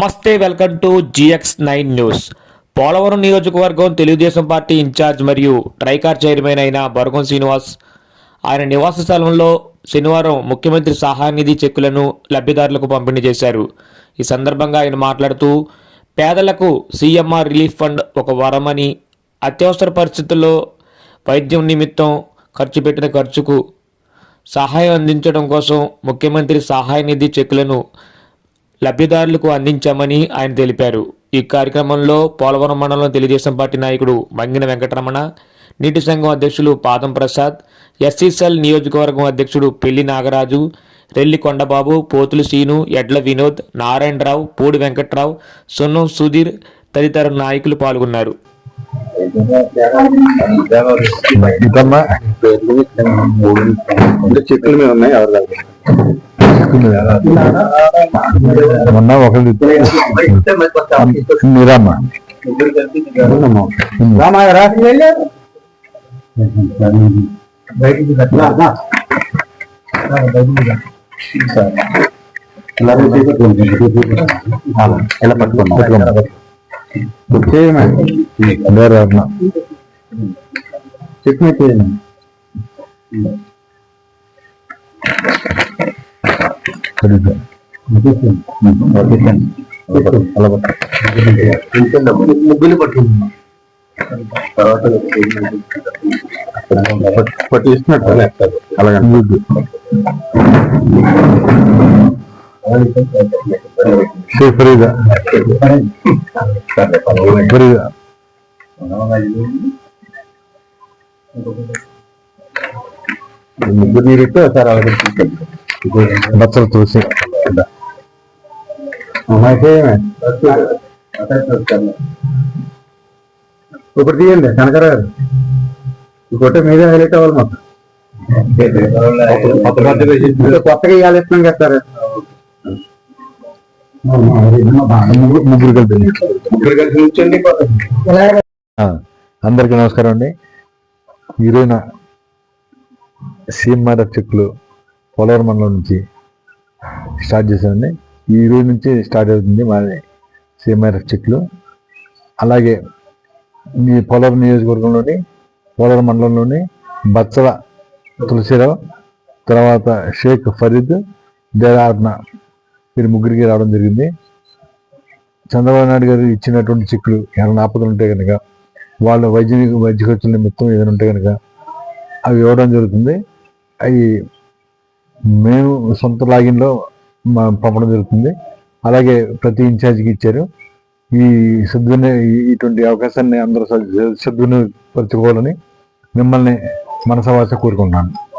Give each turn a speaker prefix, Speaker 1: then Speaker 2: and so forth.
Speaker 1: Namaste welcome to GX nine news. Polavaram నియోజకవర్గం Telugu Desam party incharge మరియు TRICOR chairman అయిన బరగం శ్రీనివాస్ ఆయన నివాస స్థలంలో శనివారం ముఖ్యమంత్రి సహాయ నిధి చెక్కులను లబ్ధిదారులకు పంపిణీ చేశారు. ఈ సందర్భంగా ఆయన మాట్లాడుతూ పేదలకు సీఎంఆర్ రిలీఫ్ ఫండ్ ఒక వరమని అత్యవసర పరిస్థితుల్లో వైద్యం నిమిత్తం ఖర్చు పెట్టిన ఖర్చుకు సహాయం అందించడం కోసం ముఖ్యమంత్రి సహాయ నిధి చెక్కులను లబ్ధిదారులకు అందించామని ఆయన తెలిపారు. ఈ కార్యక్రమంలో పోలవరం మండలం తెలుగుదేశం పార్టీ నాయకుడు మంగిన వెంకటరమణ నీటి సంఘం అధ్యక్షులు పాదం ప్రసాద్ ఎస్సీసెల్ నియోజకవర్గం అధ్యక్షుడు పెళ్ళి నాగరాజు రెల్లి కొండబాబు పోతులు సీను ఎడ్ల వినోద్ నారాయణరావు పూడి వెంకట్రావు సున్నం సుధీర్ తదితర నాయకులు పాల్గొన్నారు.
Speaker 2: చెక్కుల మీద ఉన్నాయి
Speaker 3: మొన్న ఒకరి మీరమ్మా
Speaker 2: రామాయరా ఎలా పట్టుకున్నా
Speaker 3: వేరే అమ్మా
Speaker 2: చెక్ మీద చేయండి ముగ్గులు పట్టుకుంటున్నా తర్వాత పట్టి ఇస్తున్నట్టు అలాగే
Speaker 3: గుడ్. సే ఫ్రీగా ఫ్రీగా
Speaker 2: ముగ్గురు నీరుతో ఒకసారి అలాగే తీసుకెళ్ళి
Speaker 3: బచ్చలు చూసి
Speaker 2: ఇప్పుడు తీయండి కనకరారు ఇంకోటి మీదే హైలైట్ అవ్వాలి మాకు. కొత్తగా ఇవ్వాలి ఇస్తున్నాం కదా సార్.
Speaker 3: ముగ్గురు- కలిపి
Speaker 2: ముగ్గురు కలిసి
Speaker 3: అందరికీ నమస్కారం అండి. ఈరోజున సీఎంఆర్ఎఫ్ చెక్కులు పోలవరం మండలం నుంచి స్టార్ట్ చేశామండి ఈ రోజు నుంచి స్టార్ట్ అవుతుంది మా సీఎంఆర్ఎఫ్ చెక్లు. అలాగే మీ పోలవరం నియోజకవర్గంలోని పోలవరం మండలంలోని బచ్చల తులసిరావు తర్వాత షేక్ ఫరీద్ దేరార్న వీరి ముగ్గురికి రావడం జరిగింది. చంద్రబాబు నాయుడు గారు ఇచ్చినటువంటి చెక్కులు ఏమైనా ఆపదలు ఉంటే కనుక వాళ్ళ వైద్య వైద్య ఖర్చుల నిమిత్తం ఏదైనా ఉంటే కనుక అవి ఇవ్వడం జరుగుతుంది. అవి మేము సొంత లాగిన్లో మా పంపడం జరుగుతుంది. అలాగే ప్రతి ఇన్ఛార్జికి ఇచ్చారు. ఈ సద్వినియోగ ఇటువంటి అవకాశాన్ని అందరూ సద్వినియోగపరచుకోవాలని మిమ్మల్ని మనసవాస కోరుకుంటున్నాను.